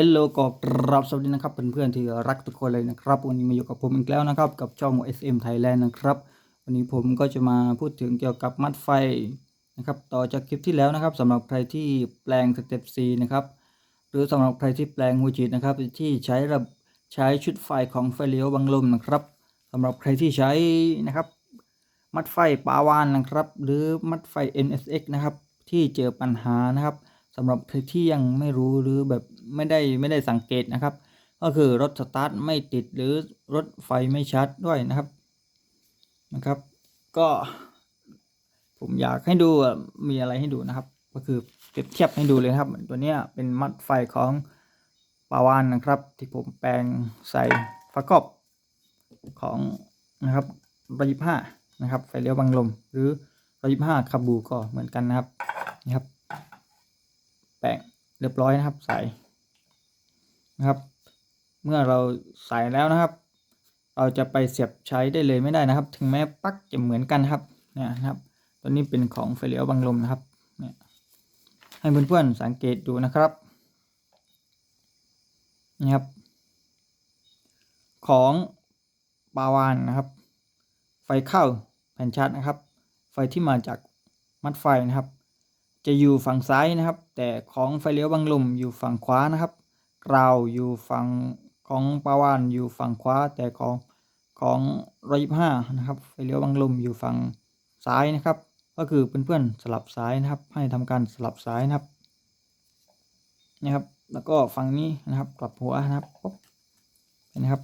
ฮลโหลก็กรับสวัสดีนะครับเพื่อนๆที่รักทุกคนเลยนะครับ วันนี้มาอยู่กับผมอีกแล้วนะครับ กับช่อง SM Thailand นะครับ วันนี้ผมก็จะมาพูดถึงเกี่ยวกับมัดไฟนะครับต่อจากคลิปที่แล้วนะครับสำหรับใครที่แปลงสเต็ป C นะครับหรือสำหรับใครที่แปลงฮูจิตนะครับที่ใช้ระบบใช้ชุดไฟของไฟเลี้ยวบังลมนะครับสำหรับใครที่ใช้นะครับมัดไฟปาวานนะครับ หรือมัดไฟ NSX นะครับที่เจอปัญหานะครับ สำหรับใครที่ยังไม่รู้หรือแบบไม่ได้ไม่ได้สังเกตนะครับ ก็คือรถสตาร์ทไม่ติดหรือรถไฟไม่ชัดด้วยนะครับนะครับ ก็ผมอยากให้ดูมีอะไรให้ดูนะครับ ก็คือเปรียบเทียบให้ดูเลยครับ ตัวนี้เป็นมัดไฟของปาวานนะครับ ที่ผมแปลงใส่ฝากรอบของนะครับร้อยยี่ห้านะครับไฟเลี้ยวบังลม หรือร้อยยี่ห้าคาบูก็เหมือนกันนะครับนะครับ แปะเรียบร้อยนะครับ ใส่นะครับ เมื่อเราใส่แล้วนะครับ เราจะไปเสียบใช้ได้เลยไม่ได้นะครับ ถึงแม้ปลั๊กจะเหมือนกันครับเนี่ยนะครับ ตัวนี้เป็นของไฟเลี้ยวบังลมนะครับเนี่ยให้เพื่อนๆสังเกตดูนะครับนี่ครับ ของปาวานนะครับ ไฟเข้าแผ่นชาร์จนะครับ ไฟที่มาจากมัดไฟนะครับ จะอยู่ฝั่งซ้ายนะครับ แต่ของไฟเลี้ยวบังลมอยู่ฝั่งขวานะครับกราวอยู่ฝั่งของปาวานอยู่ฝั่งขวาแต่ของของร้อยห้านะครับไฟเลี้ยวบังลมอยู่ฝั่งซ้ายนะครับ ก็คือเพื่อนๆสลับซ้ายนะครับ ให้ทำการสลับซ้ายนะครับนะครับ แล้วก็ฝั่งนี้นะครับกลับหัวนะครับปุ๊บเห็นะครับ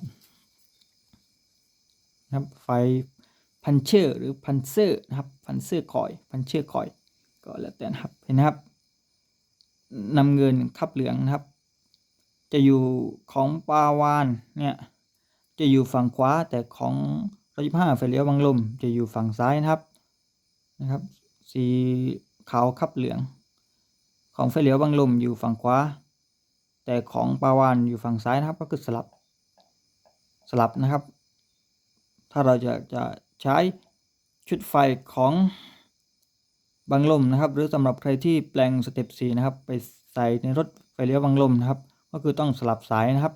นะครับไฟพันเชอร์หรือพันเซอร์นะครับพันเซอร์คอยพันเชอร์คอย ก็แล้วแต่นะครับเห็นนะครับนำเงินคับเหลืองนะครับ จะอยู่ของปาวานเนี่ยจะอยู่ฝั่งขวาแต่ของร้อยห้าไฟเลี้ยวบังลม จะอยู่ฝั่งซ้ายนะครับนะครับ สีขาวคับเหลือง ของไฟเลี้ยวบังลมอยู่ฝั่งขวาแต่ของปาวานอยู่ฝั่งซ้ายนะครับ ก็คือสลับสลับนะครับ ถ้าเราจะจะใช้ชุดไฟของ บังลมนะครับ หรือสำหรับใครที่แปลงสเต็ปสีนะครับ ไปใส่ในรถไฟเลี้ยวบังลมนะครับ ก็คือต้องสลับสายนะครับ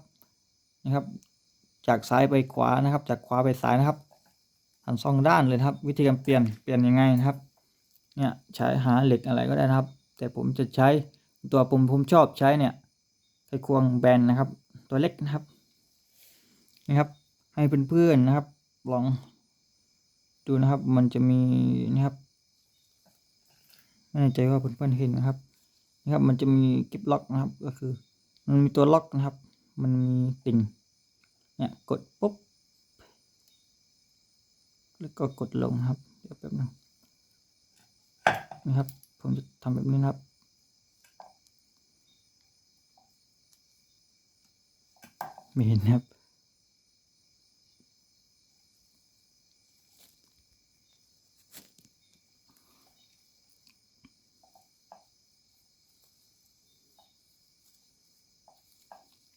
นะครับ จากซ้ายไปขวานะครับ จากขวาไปซ้ายนะครับทั้งสองด้านเลยครับ วิธีการเปลี่ยนเปลี่ยนยังไงนะครับเนี่ยใช้หาเหล็กอะไรก็ได้นะครับ แต่ผมจะใช้ตัวปุ่มผมชอบใช้เนี่ยไขควงแบนนะครับ ตัวเล็กนะครับนะครับ ให้เพื่อนๆนะครับลองดูนะครับมันจะมีนะครับ ไม่แน่ใจว่าเพื่อนๆเห็นนะครับนะครับ มันจะมีกิบล็อกนะครับ ก็คือ มันมีตัวล็อกนะครับ มันมีติ่งเนี่ยกดปุ๊บแล้วก็กดลงครับเดี๋ยวแป๊บนึงนะครับผมจะทำแบบนี้นะครับไม่เห็นนะครับ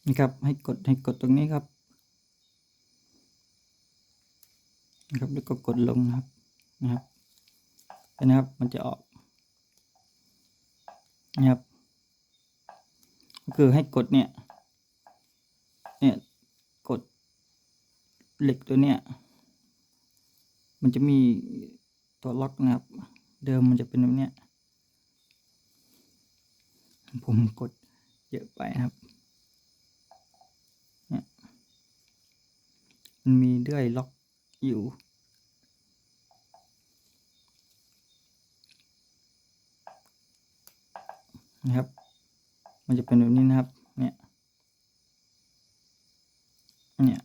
นี่ครับ ให้กดให้กดตรงนี้ครับนะครับแล้วก็กดลงนะครับนะครับเห็นะครับมันจะออกนะครับก็คือให้กดเนี่ยเนี่ยกดเหล็กตัวเนี้ยมันจะมีตัวล็อกนะครับ เดิมมันจะเป็นแบบเนี้ยผมกดเยอะไปครับ เนี่ย มันมีเลื่อยล็อกอยู่ นะครับ มันจะเป็นแบบนี้นะครับ เนี่ย เนี่ย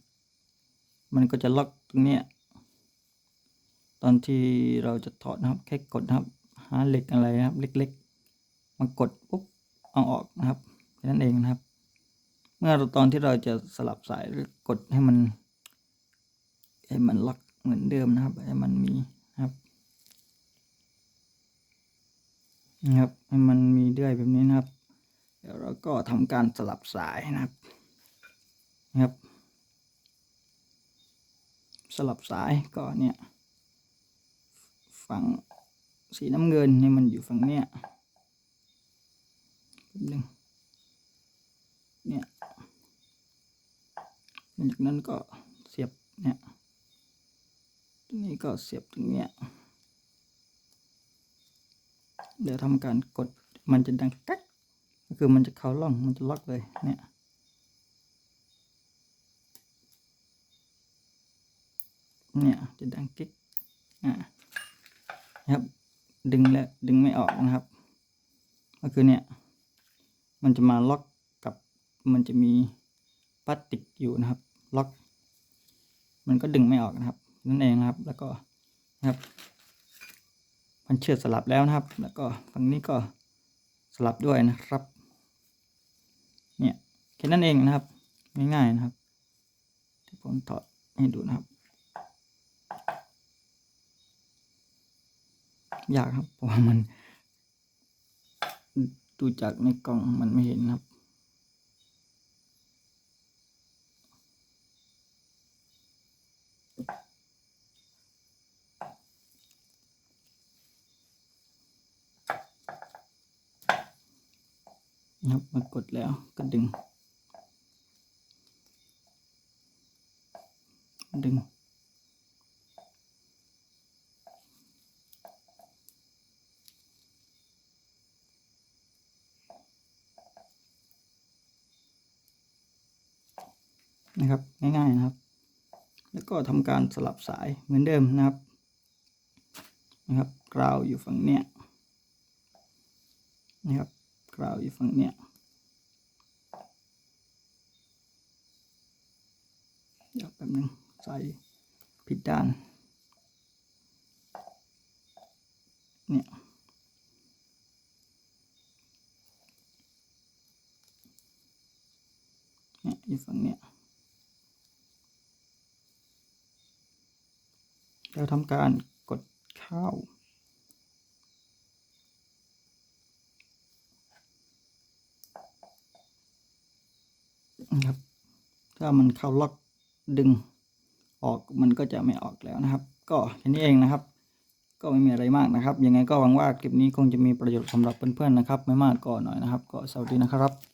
มันก็จะล็อกตรงเนี้ย ตอนที่เราจะถอดนะครับ แค่กดนะครับ หาเหล็กอะไรนะครับ เล็กๆ มากดปุ๊บ เอาออกนะครับแค่นั้นเองนะครับ เมื่อตอนที่เราจะสลับสายหรือกดให้มัน ให้มันล็อกเหมือนเดิมนะครับให้มันมีนะครับนะครับให้มันมีเลื่อยแบบนี้นะครับ เดี๋ยวเราก็ทำการสลับสายนะครับนะครับ สลับสายก็เนี่ยฝั่งสีน้ำเงินนี่มันอยู่ฝั่งเนี้ยแป๊บนึงเนี่ย จากนั้นก็เสียบเนี่ย นี้ก็เสียบตรงเนี้ยเดี๋ยวทำการกดมันจะดังกักก็คือมันจะเข้าล่องมันจะล็อกเลยเนี่ยเนี่ยจะดังกิ๊กอ่านะครับ ดึงแล้วดึงไม่ออกนะครับ ก็คือเนี่ย มันจะมาล็อกกับมันจะมีพลาสติกอยู่นะครับ ล็อก มันก็ดึงไม่ออกนะครับ นั่นเองนะครับ แล้วก็นะครับ มันเชือดสลับแล้วนะครับ แล้วก็ฝั่งนี้ก็สลับด้วยนะครับ เนี่ยแค่นั้นเองนะครับ ง่ายๆนะครับ ที่ผมถอดให้ดูนะครับ ยากครับเพราะว่ามัน ดูจากในกล่องมันไม่เห็นนะครับ นะครับมากดแล้วก็ดึง ดึง นะครับ ง่ายๆนะครับ แล้วก็ทำการสลับสายเหมือนเดิมนะครับ นะครับกราวอยู่ฝั่งเนี้ยนะครับ กราวอยู่ฝั่งเนี้ยเดี๋ยวแป๊บนึงใส่ผิดด้าน เนี่ยเนี่ยอยู่ฝั่งเนี้ยเราทำการกดเข้า นะครับ ถ้ามันเข้าล็อกดึงออกมันก็จะไม่ออกแล้วนะครับ ก็แค่นี้เองนะครับ ก็ไม่มีอะไรมากนะครับยังไงก็หวังว่าคลิปนี้คงจะมีประโยชน์สำหรับเพื่อนๆนะครับ ไม่มากก็หน่อยนะครับ ก็สวัสดีนะครับ